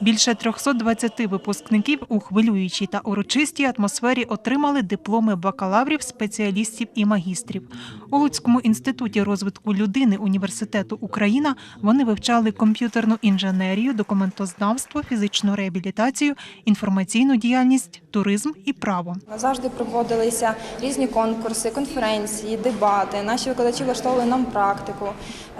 Більше 320 випускників у хвилюючій та урочистій атмосфері отримали дипломи бакалаврів, спеціалістів і магістрів. У Луцькому інституті розвитку людини університету Україна вони вивчали комп'ютерну інженерію, документознавство, фізичну реабілітацію, інформаційну діяльність, туризм і право. Завжди проводилися різні конкурси, конференції, дебати. Наші викладачі влаштовували нам практику.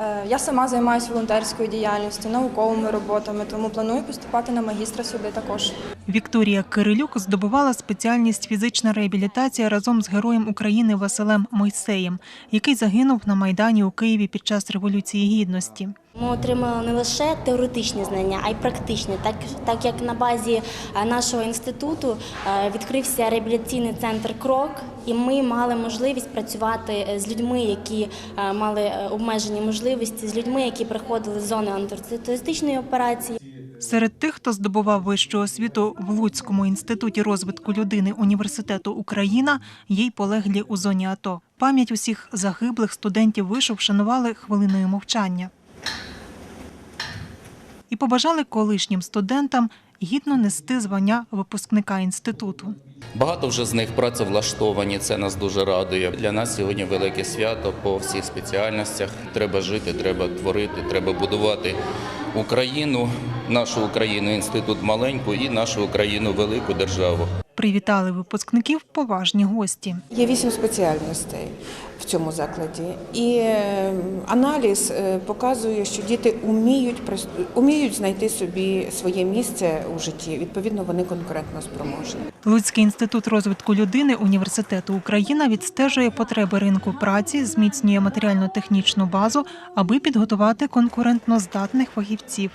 Е, Я сама займаюся волонтерською діяльністю, науковими роботами, тому планую поступати на магістра сюди також. Вікторія Кирилюк здобувала спеціальність фізична реабілітація разом з героєм України Василем Мойсеєм, який загинув на майдані у Києві під час революції гідності. Ми отримали не лише теоретичні знання, а й практичні. Так, так як на базі е, нашого інституту е, відкрився реабілітаційний центр Крок, і ми мали можливість працювати е, з людьми, які мали обмежені можливості, з людьми, які приходили з зони антитерористичної операції. Серед тих, хто здобував вищу освіту в Луцькому інституті розвитку людини університету Україна, є полеглі у зоні АТО. Пам'ять усіх загиблих студентів вишу вшанували хвилиною мовчання. І побажали колишнім студентам гідно нести звання випускника інституту. Багато вже з них працевлаштовані. Це нас дуже радує. Для нас сьогодні велике свято по всіх спеціальностях. Треба жити, треба творити, треба будувати Україну, нашу Україну, інститут маленьку і нашу Україну велику державу. Привітали випускників поважні гості. Є вісім спеціальностей в цьому закладі, і е, аналіз е, показує, що діти уміють прос- уміють знайти собі своє місце у житті. Відповідно, вони конкурентно спроможні. Луцький інститут розвитку людини університету Україна відстежує потреби ринку праці, зміцнює матеріально-технічну базу, аби підготувати конкурентно здатних фахівців.